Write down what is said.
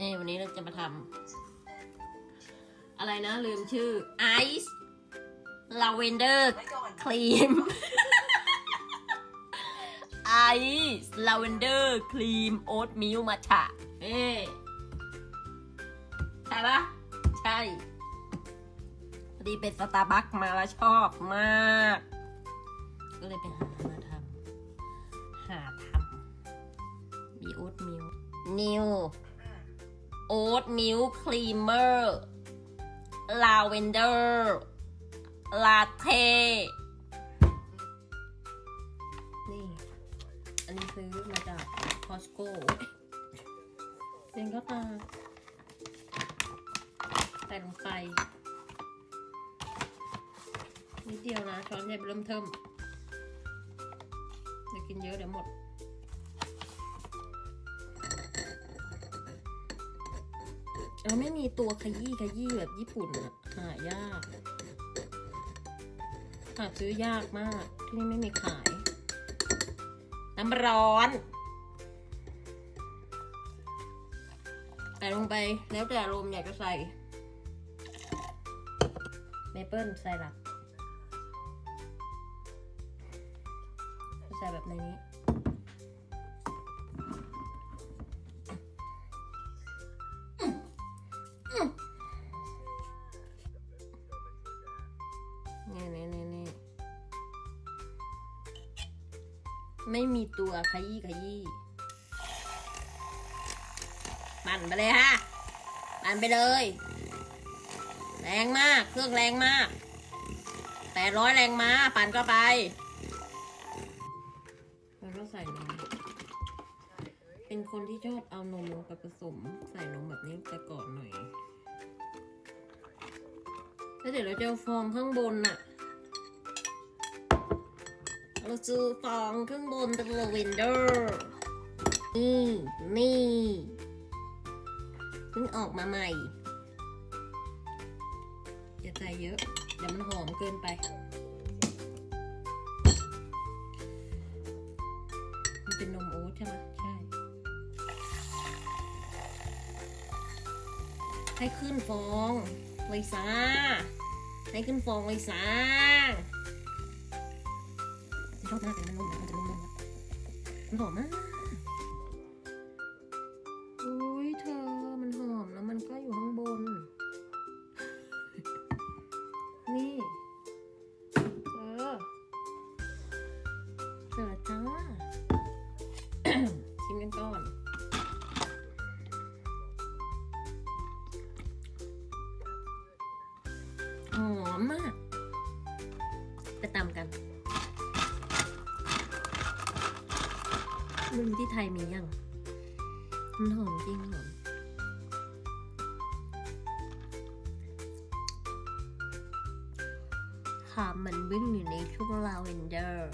นี่วันนี้เราจะมาทำอะไรนะ ลืมชื่อ Ice Lavender ไว้ก่อน Cream Ice Lavender Cream Oatmeal Matcha เอ๊ใช่ปะใช่พอดีเป็นสตาร์บัคมาแล้วชอบมาก ก็เลยไปหามาทำหาทำมีโอ๊ตมิลนิว โอ๊ตมิลครีมเมอร์ลาเวนเดอร์ลาเทนี่ อันนี้ซื้อมาจากคอสโก้เสียงก็ตาใส่ลงไปนิดเดียวนะ ช้อนใหญ่เริ่มเทิมเดี๋ยวกินเยอะเดี๋ยวหมด แล้วไม่มีตัวขยี้ขยี้แบบญี่ปุ่นอะหายากหาซื้อยากมาก ที่นี่ไม่มีขาย น้ำร้อนใส่ลงไปแล้วแต่อารมณ์อยากจะใส่เมเปิลใส่หลักใส่แบบในนี้ นี่นี่นี่นี่ไม่มีตัวขยี้ขยี้ปั่นไปเลยฮะปั่นไปเลย แรงมาก เครื่องแรงมากแปดร้อยแรงม้าปั่นก็ไปแล้วก็ใส่นมเป็นคนที่ชอบเอานมลงไปผสม ใส่นมแบบนี้แต่ก่อนหน่อยแล้วเดี๋ยวเราจะฟองข้างบนน่ะ เราซื้อฟองข้างบนเป็นลาเวนเดอร์นี่นี่เพิ่งออกมาใหม่อย่าใส่เยอะเดี๋ยวมันหอมเกินไปมันเป็นนมโอ๊ตใช่ไหมใช่ให้ขึ้นฟองไว้ซ่าให้ขึ้นฟองไว้ซ่า ชอบมากเลยมันนุ่มมันจะนุ่มๆมันหอมมากอุ้ยเธอมันหอมแล้วมันก็อยู่ข้างบน นี่เธอเจอจ้าชิมกันก่อนหอมมาก ไม่รู้ที่ไทยมียังมันหอมจริงหอมหอมเหมือนวิ่งอยู่ในช่วงลาเวนเดอร์